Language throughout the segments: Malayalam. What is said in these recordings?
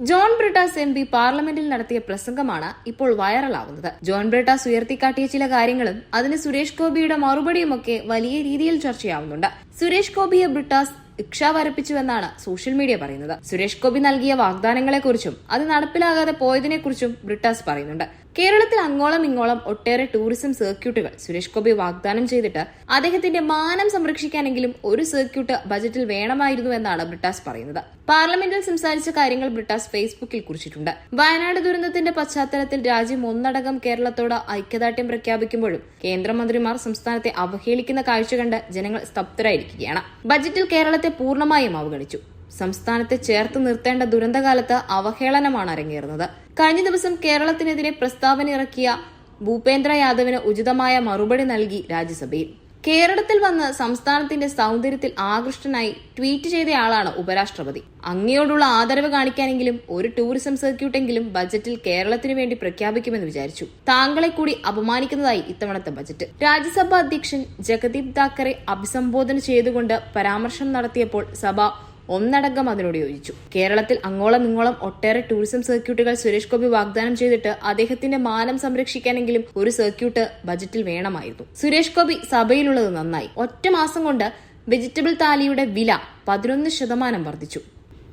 ജോൺ ബ്രിട്ടാസ് എം പി പാർലമെന്റിൽ നടത്തിയ പ്രസംഗമാണ് ഇപ്പോൾ വൈറലാവുന്നത്. ജോൺ ബ്രിട്ടാസ് ഉയർത്തിക്കാട്ടിയ ചില കാര്യങ്ങളും അതിന് സുരേഷ് ഗോപിയുടെ മറുപടിയുമൊക്കെ വലിയ രീതിയിൽ ചർച്ചയാവുന്നുണ്ട്. സുരേഷ് ഗോപിയെ ബ്രിട്ടാസ് ഇക്ഷ വരപ്പിച്ചുവെന്നാണ് സോഷ്യൽ മീഡിയ പറയുന്നത്. സുരേഷ് ഗോപി നൽകിയ വാഗ്ദാനങ്ങളെക്കുറിച്ചും അത് നടപ്പിലാകാതെ പോയതിനെക്കുറിച്ചും ബ്രിട്ടാസ് പറയുന്നുണ്ട്. കേരളത്തിൽ അങ്ങോളം ഇങ്ങോളം ഒട്ടേറെ ടൂറിസം സർക്യൂട്ടുകൾ സുരേഷ് ഗോപി വാഗ്ദാനം ചെയ്തിട്ട് അദ്ദേഹത്തിന്റെ മാനം സംരക്ഷിക്കാനെങ്കിലും ഒരു സർക്യൂട്ട് ബജറ്റിൽ വേണമായിരുന്നു എന്നാണ് ബ്രിട്ടാസ് പറയുന്നത്. പാർലമെന്റിൽ സംസാരിച്ച കാര്യങ്ങൾ ബ്രിട്ടാസ് ഫേസ്ബുക്കിൽ കുറിച്ചിട്ടുണ്ട്. വയനാട് ദുരന്തത്തിന്റെ പശ്ചാത്തലത്തിൽ രാജ്യം ഒന്നടങ്കം കേരളത്തോട് ഐക്യദാർഢ്യം പ്രഖ്യാപിക്കുമ്പോഴും കേന്ദ്രമന്ത്രിമാർ സംസ്ഥാനത്തെ അവഹേളിക്കുന്ന കാഴ്ച കണ്ട് ജനങ്ങൾ സ്തബ്ധരായിരിക്കുകയാണ്. ബജറ്റിൽ കേരളത്തെ പൂർണമായും അവഗണിച്ചു. സംസ്ഥാനത്തെ ചേർത്ത് നിർത്തേണ്ട ദുരന്തകാലത്ത് അവഹേളനമാണ് അരങ്ങേറുന്നത്. കഴിഞ്ഞ ദിവസം കേരളത്തിനെതിരെ പ്രസ്താവന ഇറക്കിയ ഭൂപേന്ദ്ര യാദവിന് ഉചിതമായ മറുപടി നൽകി രാജ്യസഭയിൽ. കേരളത്തിൽ വന്ന് സംസ്ഥാനത്തിന്റെ സൗന്ദര്യത്തിൽ ആകൃഷ്ടനായി ട്വീറ്റ് ചെയ്തയാളാണ് ഉപരാഷ്ട്രപതി. അങ്ങയോടുള്ള ആദരവ് കാണിക്കാനെങ്കിലും ഒരു ടൂറിസം സർക്യൂട്ടെങ്കിലും ബജറ്റിൽ കേരളത്തിന് വേണ്ടി പ്രഖ്യാപിക്കുമെന്ന് വിചാരിച്ചു. താങ്കളെ കൂടി അപമാനിക്കുന്നതായി ഇത്തവണത്തെ ബജറ്റ്. രാജ്യസഭാ അധ്യക്ഷൻ ജഗദീപ് താക്കറെ അഭിസംബോധന ചെയ്തുകൊണ്ട് പരാമർശം നടത്തിയപ്പോൾ സഭ ഒന്നടങ്കം അതിനോട് യോജിച്ചു. കേരളത്തിൽ അങ്ങോളം ഇങ്ങോളം ഒട്ടേറെ ടൂറിസം സർക്യൂട്ടുകൾ സുരേഷ് ഗോപി വാഗ്ദാനം ചെയ്തിട്ട് അദ്ദേഹത്തിന്റെ മാനം സംരക്ഷിക്കാനെങ്കിലും ഒരു സർക്യൂട്ട് ബജറ്റിൽ വേണമായിരുന്നു. സുരേഷ് ഗോപി സഭയിലുള്ളത് നന്നായി. ഒറ്റ മാസം കൊണ്ട് വെജിറ്റബിൾ താലിയുടെ വില പതിനൊന്ന് ശതമാനം വർദ്ധിച്ചു.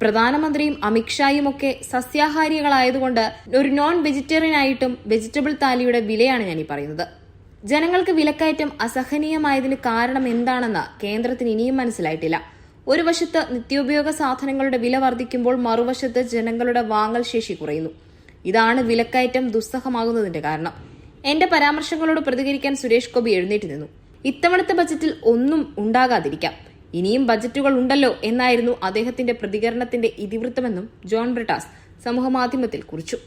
പ്രധാനമന്ത്രിയും അമിത്ഷായും ഒക്കെ സസ്യാഹാരികളായതുകൊണ്ട് ഒരു നോൺ വെജിറ്റേറിയൻ ആയിട്ടും വെജിറ്റബിൾ താലിയുടെ വിലയാണ് ഞാൻ ഈ പറയുന്നത്. ജനങ്ങൾക്ക് വിലക്കയറ്റം അസഹനീയമായതിന് കാരണം എന്താണെന്ന് കേന്ദ്രത്തിന് ഇനിയും മനസ്സിലായിട്ടില്ല. ഒരു വശത്ത് നിത്യോപയോഗ സാധനങ്ങളുടെ വില വർദ്ധിക്കുമ്പോൾ മറുവശത്ത് ജനങ്ങളുടെ വാങ്ങൽ ശേഷി കുറയുന്നു. ഇതാണ് വിലക്കയറ്റം ദുസ്സഹമാകുന്നതിന്റെ കാരണം. എന്റെ പരാമർശങ്ങളോട് പ്രതികരിക്കാൻ സുരേഷ് ഗോപി എഴുന്നേറ്റ് നിന്നു. ഇത്തവണത്തെ ബജറ്റിൽ ഒന്നും ഉണ്ടാകാതിരിക്കാം. ഇനിയും ബജറ്റുകൾ ഉണ്ടല്ലോ എന്നായിരുന്നു അദ്ദേഹത്തിന്റെ പ്രതികരണത്തിന്റെ ഇതിവൃത്തമെന്നും ജോൺ ബ്രിട്ടാസ് സമൂഹമാധ്യമത്തിൽ കുറിച്ചു.